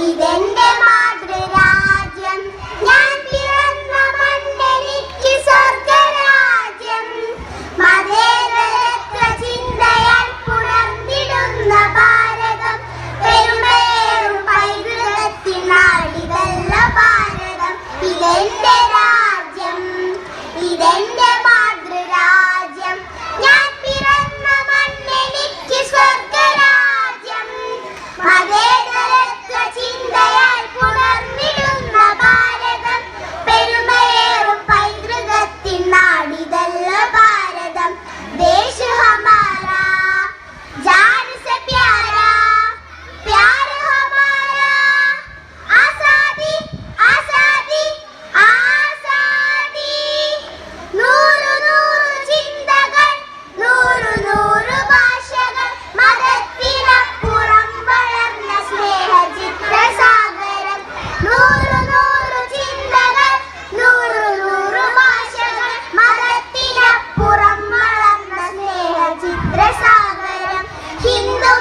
Happy birthday.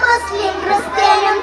മുസ്ലിം ക്രിസ്ത്യനും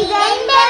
ഇതെന്റെ